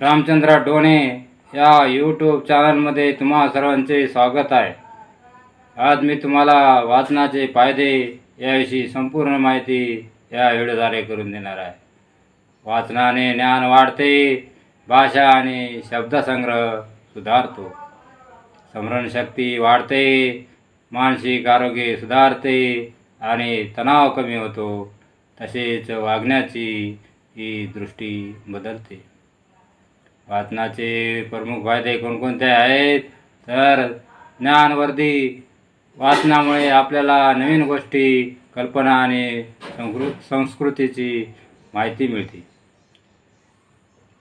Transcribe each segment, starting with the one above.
रामचंद्र डोणे या यूट्यूब चॅनलमध्ये तुम्हा सर्वांचे स्वागत आहे. आज मी तुम्हाला वाचनाचे फायदे याविषयी संपूर्ण माहिती या व्हिडिओद्वारे करून देणार आहे. वाचनाने ज्ञान वाढते भाषा आणि शब्दसंग्रह सुधारतो. स्मरणशक्ती वाढते मानसिक आरोग्य सुधारते आणि तणाव कमी होतो. तसेच वागण्याची ही दृष्टी बदलते. वाचनाचे प्रमुख फायदे कोणकोणते आहेत? तर ज्ञानवर्धी वाचनामुळे आपल्याला नवीन गोष्टी कल्पना आणि संस्कृ संस्कृतीची माहिती मिळते.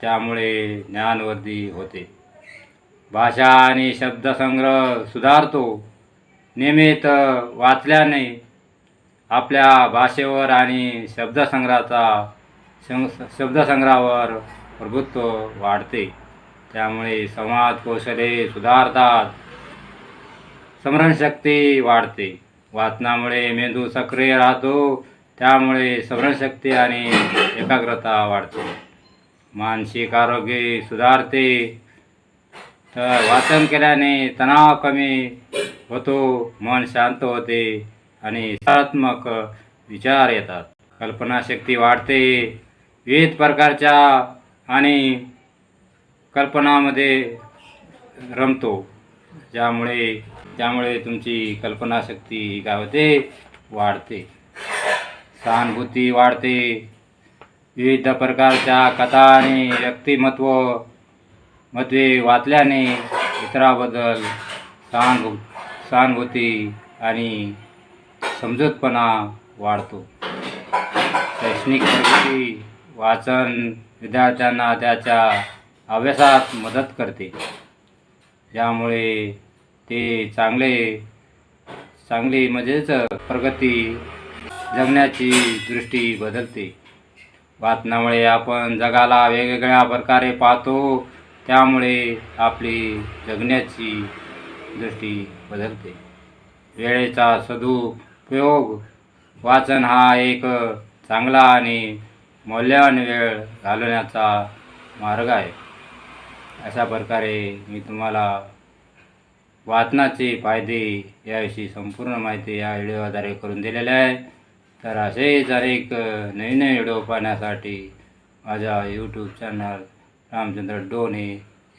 त्यामुळे ज्ञानवर्धी होते. भाषा आणि शब्दसंग्रह सुधारतो. नियमित वाचल्याने आपल्या भाषेवर आणि शब्दसंग्रहाचा शं शब्दसंग्रहावर प्रभुत्व वाढते. त्यामुळे संवाद कौशल्ये सुधारतात. स्मरणशक्ती वाढते. वाचनामुळे मेंदू सक्रिय राहतो. त्यामुळे स्मरणशक्ती आणि एकाग्रता वाढते. मानसिक आरोग्य सुधारते. तर वाचन केल्याने तणाव कमी होतो मन शांत होते आणि सकारात्मक विचार येतात. कल्पनाशक्ती वाढते. विविध प्रकारच्या आणि कल्पनामध्ये रमतो. ज्यामुळे त्यामुळे तुमची कल्पनाशक्ती काय होते वाढते. सहानुभूती वाढते. विविध प्रकारच्या कथा आणि व्यक्तिमत्वमध्ये वाचल्याने इतराबद्दल सहानुभू सहानुभूती आणि समजूतपणा वाढतो. शैक्षणिक प्रगती वाचन विद्यार्थ्यांना त्याच्या अभ्यासात मदत करते. ज्यामुळे ते चांगले चांगली म्हणजेच प्रगती जगण्याची दृष्टी बदलते. वाचनामुळे आपण जगाला वेगवेगळ्या प्रकारे पाहतो त्यामुळे आपली जगण्याची दृष्टी बदलते. वेळेचा सदुपयोग वाचन हा एक चांगला आणि मौल्यवान वेळ घालवण्याचा मार्ग आहे. अशा प्रकारे मी तुम्हाला वाचनाचे फायदे याविषयी संपूर्ण माहिती या व्हिडिओद्वारे करून दिलेली आहे. तर असेच अनेक नवीन नवीन व्हिडिओ पाहण्यासाठी माझ्या यूट्यूब चॅनल रामचंद्र डोने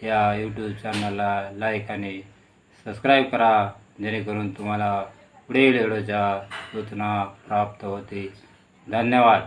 या यूट्यूब चॅनलला लाईक आणि सबस्क्राईब करा जेणेकरून तुम्हाला पुढील व्हिडिओच्या सूचना प्राप्त होते धन्यवाद.